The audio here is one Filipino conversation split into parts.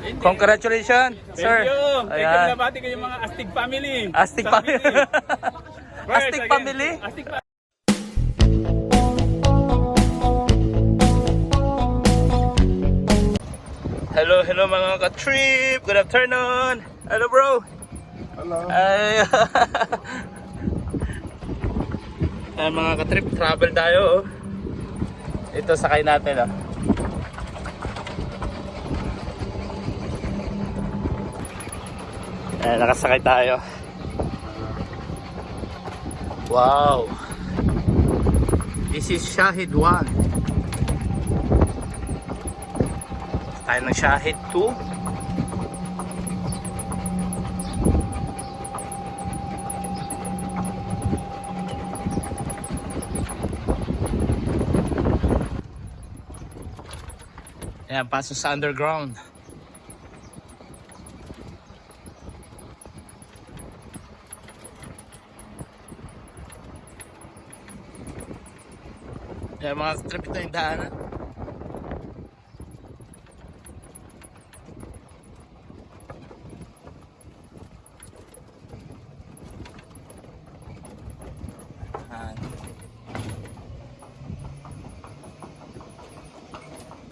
Congratulations, sir. Thank you. Thank you. Ayan. Binabati ko yung mga Astig family. Astig family. First, Astig again, family? Astig family. Hello, hello mga ka-trip. Good afternoon. Hello, bro. Hello. Ay. Ayan, mga ka-trip, travel tayo. oh. Ito sakay natin, oh. Ayan, nakasakay tayo. Wow. This is Shahid 1. Tayo ng Shahid 2. Ayan, pasok sa underground. Ayan, mga trip ito yung daanan. Ayan.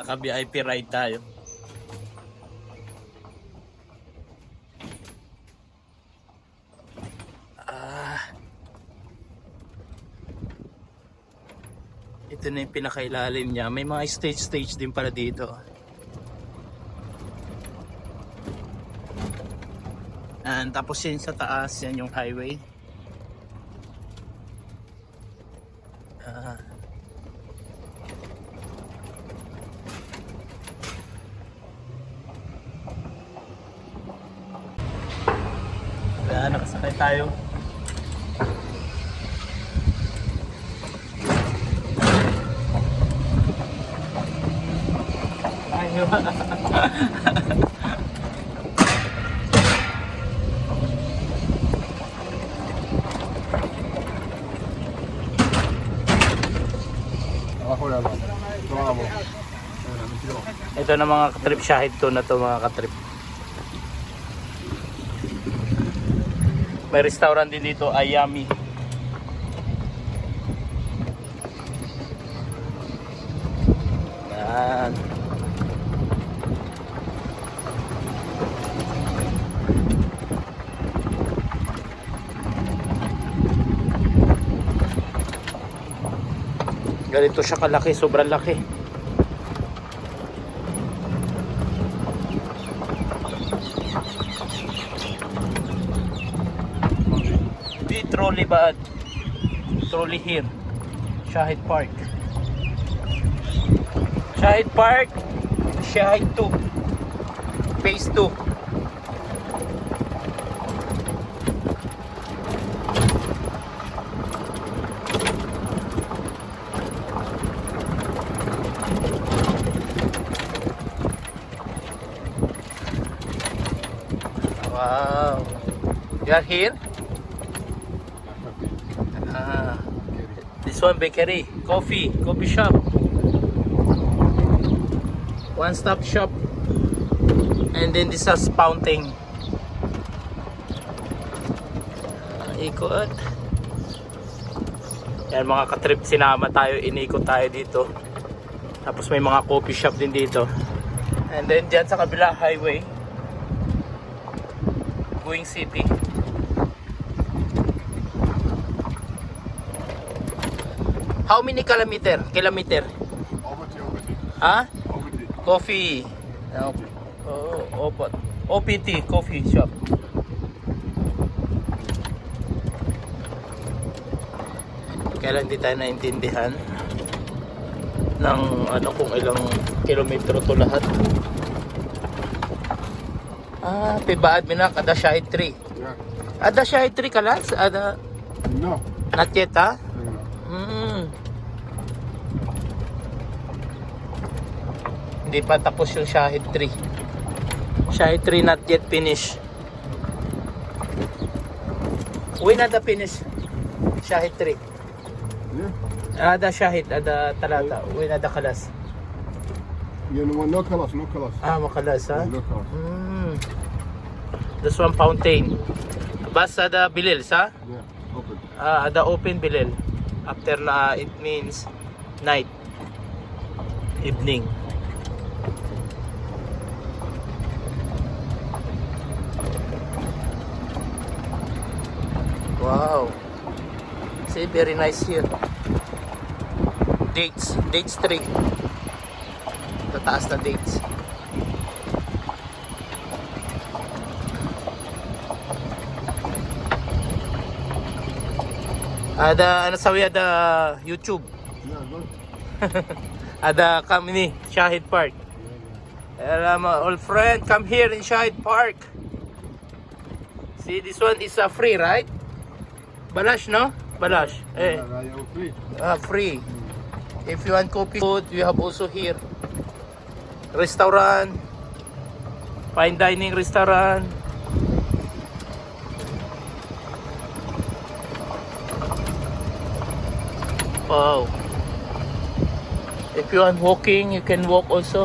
Naka VIP ride tayo. Ah. Ito na yung pinakailalim niya. May mga stage-stage din pala dito. And tapos yun sa taas, yan yung highway. Kaya nakasakay tayo. Ito na mga katrip shahid to na to mga katrip. May restaurant din dito, Ayami. Yan. Ganito siya kalaki, sobrang laki. Trolley ba? Trolley here. Shahid Park. Shahid Park. Shahid 2. Phase 2. Wow. You are here? Ah, this one bakery, coffee, coffee shop. One stop shop. And then this is fountain. Ikot. Yan mga katrip sinama tayo, inikot tayo dito. Tapos may mga coffee shop din dito. And then dyan sa kabila highway. Going city. How many kilometer? Kilometer? Ha? Overty. Coffee. Oh, oh. OPT, coffee shop. Kailan di tayo naintindihan ng ano kung ilang kilometro to lahat. Ah, pibaad minak ada shahid tree. Yeah. Ada shahid tree kalas? Ada No. not yet ha? Mm. Hindi pa tapos yung Shahid 3. Shahid 3 not yet finished. When ada finish? Shahid 3. Yeah. Ada Shahid, ada talata. When ada kalas. You know, no colors, no colors. Ah, makalas ha? No colors. Mm. This one fountain. Basta the bilil sa? Yeah, open. Ah, the open bilil. After na it means night. Evening. Wow. See, very nice here. Dates. Dates tree. Tataas na dates. Ada ano sabi ada YouTube. Yeah, good. Ada kami ni Shahid Park. Alam mo, old friend, come here in Shahid Park. See, this one is uh, free, right? Balash, no? Balash. Eh, free. ah, free. If you want coffee food, we have also here. Restaurant. Fine dining restaurant. Wow. If you are walking, you can walk also.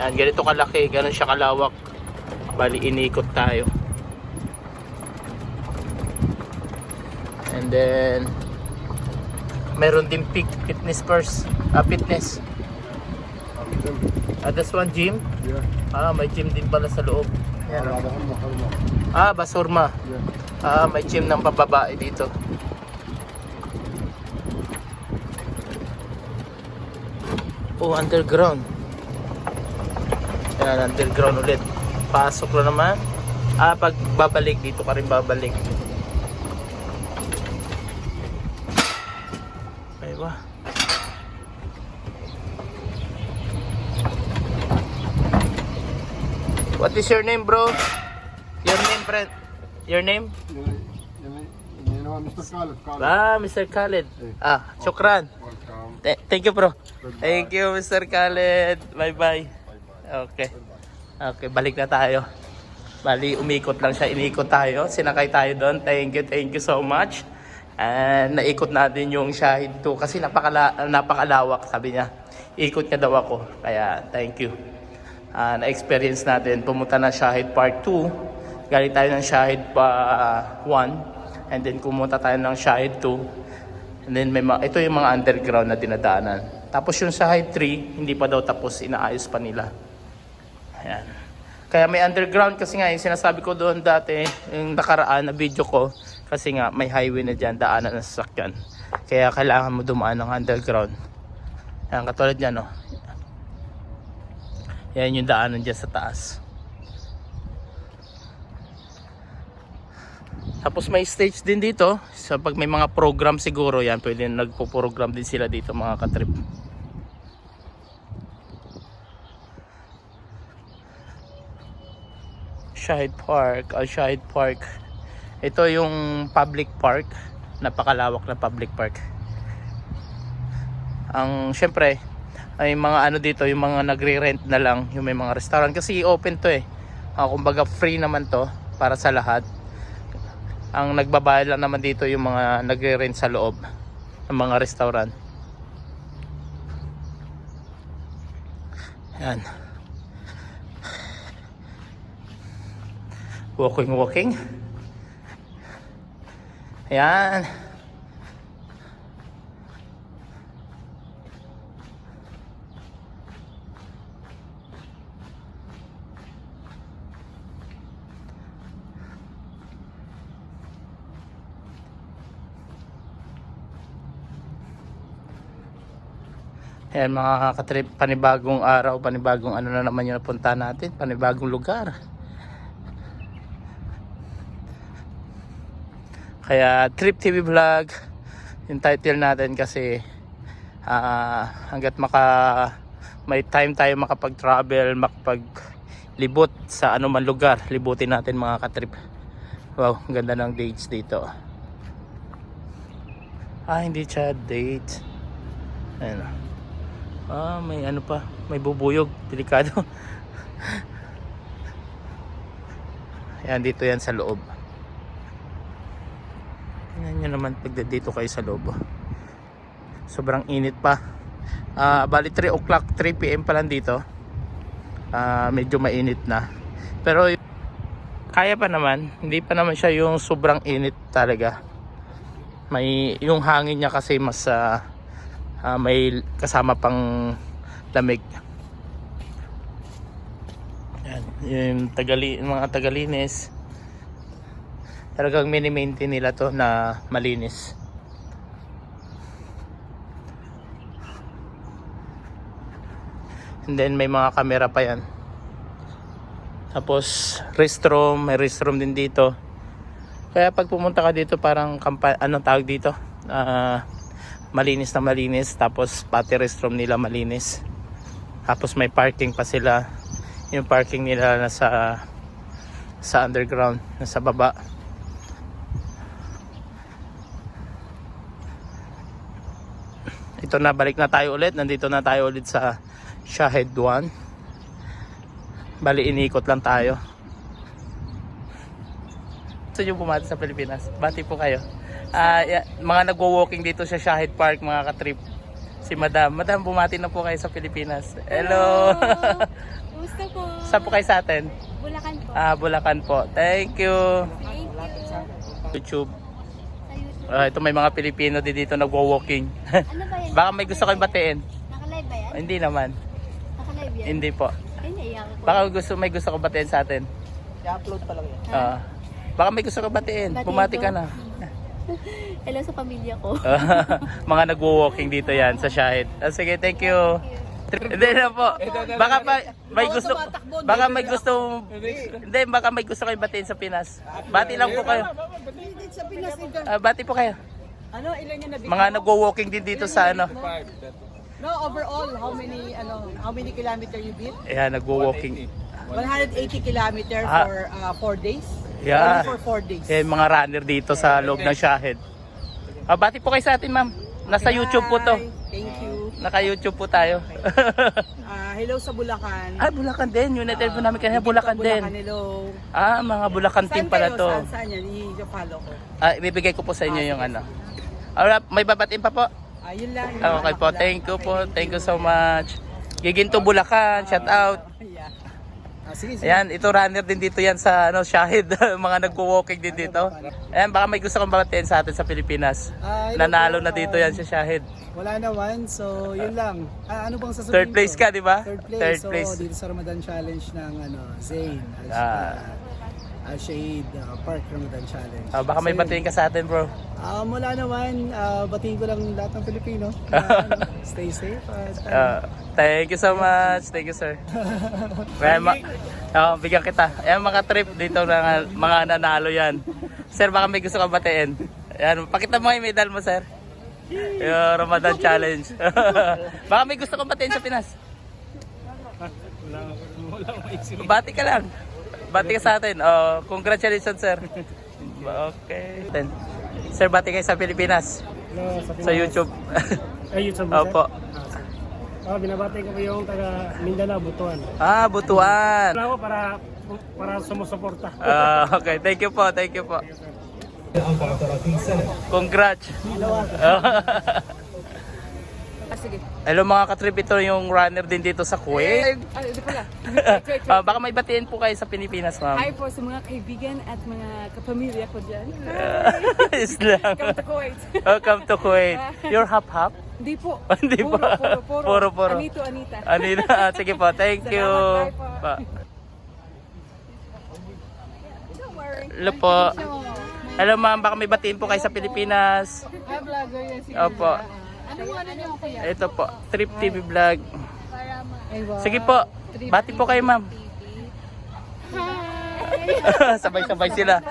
Yan, ganito kalaki. Ganon siya kalawak. Bali, inikot tayo. And then, meron din pig fitness first. Ah, fitness. Ah, this one gym? Yeah. Ah, may gym din pala sa loob. Yan. Oh. Ah, basurma. Yeah. Ah, may gym ng pababae dito. Oh, underground. Yan, underground ulit. Pasok na naman. Ah, pag babalik, dito ka rin babalik. Ay? What is your name, bro? Your name, friend? Your name? You know, Mr. Khalid. Ah, Mr. Khaled. Ah, shukran. Welcome. Th- thank you, bro. Goodbye. Thank you, Mr. Khaled. Bye-bye. Okay. Okay, balik na tayo. Bali, umikot lang siya. Inikot tayo. Sinakay tayo doon. Thank you, thank you so much. And naikot natin yung Shahid 2 kasi napakala, napakalawak, sabi niya. Ikot niya daw ako. Kaya, thank you. Ah, na-experience natin. Pumunta na Shahid Part 2. Galing tayo ng Shahid pa 1. And then kumunta tayo ng Shahid 2. And then may mga, ito yung mga underground na dinadaanan. Tapos yung Shahid 3, hindi pa daw tapos. Inaayos pa nila. Ayan. Kaya may underground kasi nga, yung sinasabi ko doon dati, yung nakaraan na video ko, kasi nga may highway na dyan, daanan ng sasakyan. Kaya kailangan mo dumaan ng underground. Ayan, katulad yan, no? Yan yung daanan dyan sa taas. Tapos may stage din dito. So pag may mga program siguro yan, pwede nagpo-program din sila dito mga katrip. Shahid Park, Al Shahid Park. Ito yung public park, napakalawak na public park. Ang syempre, ay mga ano dito, yung mga nagre-rent na lang, yung may mga restaurant kasi open to eh. Ah, kumbaga free naman to para sa lahat. Ang nagbabayad lang naman dito yung mga nagre-rent sa loob ng mga restaurant. Yan. Walking, walking. Ayan. Ayan mga katrip, panibagong araw, panibagong ano na naman yung napunta natin, panibagong lugar. Kaya Trip TV Vlog yung title natin kasi ah, hanggat maka may time tayo makapag-travel, makapag-libot sa anuman lugar, libutin natin mga katrip. Wow, ganda ng dates dito. Ah, hindi siya date. Ayan. Ah, may ano pa, may bubuyog, delikado. Ayan, dito yan sa loob. Tingnan nyo naman pag dito kayo sa loob. Sobrang init pa. Ah, bali 3 o'clock, 3 p.m. pa lang dito. Ah, medyo mainit na. Pero kaya pa naman. Hindi pa naman siya yung sobrang init talaga. May yung hangin niya kasi mas ah, ah, may kasama pang lamig. Yan, yung tagali, yung mga tagalinis. Talagang mini-maintain nila to na malinis. And then may mga camera pa yan. Tapos restroom, may restroom din dito. Kaya pag pumunta ka dito parang kampa, anong tawag dito? Ah, malinis na malinis tapos pati restroom nila malinis. Tapos may parking pa sila. Yung parking nila nasa sa underground, nasa baba. Ito na, balik na tayo ulit. Nandito na tayo ulit sa Shahid 1. Bali, inikot lang tayo. Gusto nyo bumati sa Pilipinas? Bati po kayo. Ah, ya- mga nagwo-walking dito sa Shahid Park, mga katrip. Si Madam. Madam, bumati na po kayo sa Pilipinas. Hello! Kumusta po? Saan po kayo sa atin? Bulacan po. Ah, Bulacan po. Thank you. Thank you. YouTube. Ah, ito may mga Pilipino din dito nagwo-walking. Ano ba yan? Baka may gusto kayong batiin. Nakalive ba yan? Hindi naman. Nakalive yan? Hindi po. Ay, naiyak ako. Baka gusto may gusto kong batiin sa atin. I-upload pa lang yan. Ah. baka may gusto kong batiin. Bumati ko. ka na. Hello sa pamilya ko. mga nagwo-walking dito yan sa Shahid. Ah, sige, thank you. Hindi na po. Baka pa, may gusto baka may gusto hindi baka may gusto kayong batiin sa Pinas. Bati lang po kayo. Sa Pinas, ito. Ah, bati po kayo. Ano, ilan yung nabigyan? Mga nagwo-walking din dito sa ano. No, overall, how many, ano, how many kilometer you beat? Ayan, nagwo-walking. 180 kilometer Ah. for uh, 4 days? Yeah. Only for 4 days. Eh, mga runner dito sa loob ng Shahid. Ah, bati po kayo sa atin, ma'am. Nasa YouTube po to. Hi, Thank you. Naka-YouTube po tayo. Ah, hello sa Bulacan. ah, Bulacan din. Yung na-tell po namin kanina, Bulacan din. Hello. Ah, mga Bulacan team pala kayo? to. Saan, saan yan? I-follow ko. Ah, ibibigay ko po sa inyo yung ano. Alright, may babatiin pa po. Ah, yun lang. yun Ah, okay lang. po, thank you po. Thank you so much. Giginto Bulacan, shout out. Yeah. Ah, sige, sige. Ayan, ito runner din dito yan sa ano, Shahid. mga nagwo-walking din dito. Ayan, baka may gusto kong babatiin sa atin sa Pilipinas. Ah, hello Nanalo na dito yan sa Shahid. Wala naman, so yun lang. Ah, ano bang sasabihin Third place ko? ka, di ba? Third place. Third so, place. dito sa Ramadan Challenge ng ano, Zain. Ah. Al Shade uh, Park Ramadan Challenge. Ah, baka may So, batiin ka sa atin, bro. Um, wala naman, ah, batiin ko lang lahat ng Pilipino. na, ano, stay safe. At, Ah, thank you so much. Thank you, sir. Well, ma- oh, bigyan kita. Ayan, mga trip dito na mga nanalo yan. Sir, baka may gusto kang batiin. Ayan, pakita mo yung medal mo, sir. Yung Ramadan Challenge. baka may gusto kang batiin sa Pinas. Bati ka lang. Bati ka sa atin. Oh, congratulations, sir. Okay. Then, sir, bati kayo sa Pilipinas. Hello, sa, Sa YouTube. Ay, YouTube Opo. Oh, binabati ko po yung taga Mindanao, Butuan. Ah, Butuan. Wala ko para para sumusuporta. Ah, okay, thank you po, thank you po. Congrats. Ah, sige. Hello mga katrip, ito yung runner din dito sa Kuwait. Ah, hindi pala. Ah, baka may batiin po kayo sa Pilipinas, ma'am. Hi po sa mga kaibigan at mga kapamilya ko dyan. Islam. Come to Kuwait. Welcome to Kuwait. You're hop-hop? Hindi po. Hindi puro, pa. Puro, puro, Puro, puro. Anito, Anita. Anina, ah, sige po, thank you. Salamat, bye po. Pa. Don't worry. Hello po. Hello ma'am, baka may batiin po kayo sa Pilipinas. Ah, vlogger yan si Opo. Ano mo ano niyo kuya? Ito po, Trip TV Vlog. Para ma... Ay, wow. Sige po, bati po kayo ma'am. Sabay-sabay sila.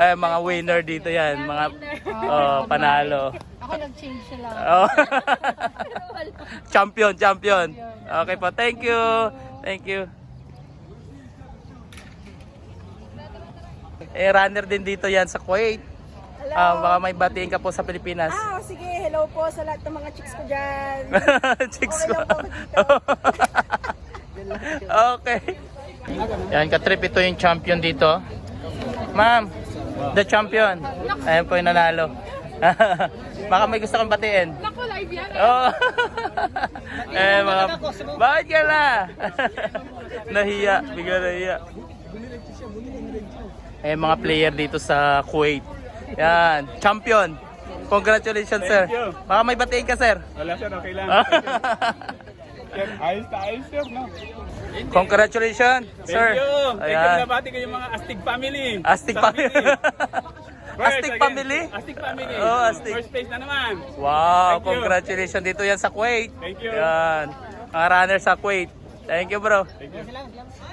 Ay, mga winner dito yan. Mga oh, panalo. Ako nag-change siya lang. Oh. champion, champion. Okay po, thank you. Thank you. Eh, runner din dito yan sa Kuwait. Ah, baka may batiin ka po sa Pilipinas. Ah, sige. Hello po sa lahat ng mga chicks ko dyan. Chicks Okay ko. lang po dito. okay. Yan, katrip ito yung champion dito. Ma'am, the champion. Ayan po yung nanalo. Baka may gusto kang batiin. Naku, live yan. Oh. eh, mga... Bakit ka na? nahiya. Bigla nahiya. Eh, mga player dito sa Kuwait. Yan. Champion. Congratulations, sir. Thank you. Baka may batiin ka, sir. Wala sir, okay lang. Sir, ayos na ayos sir, no? Congratulations, Thank sir. you. Thank you, Ayan. binabati ko yung mga Astig family. Astig family. First, Astig again, family? Astig family. Oh, Astig. First place na naman. Wow, Thank you. congratulations dito yan sa Kuwait. Thank you. Yan. Mga runner sa Kuwait. Thank you, bro. Thank you.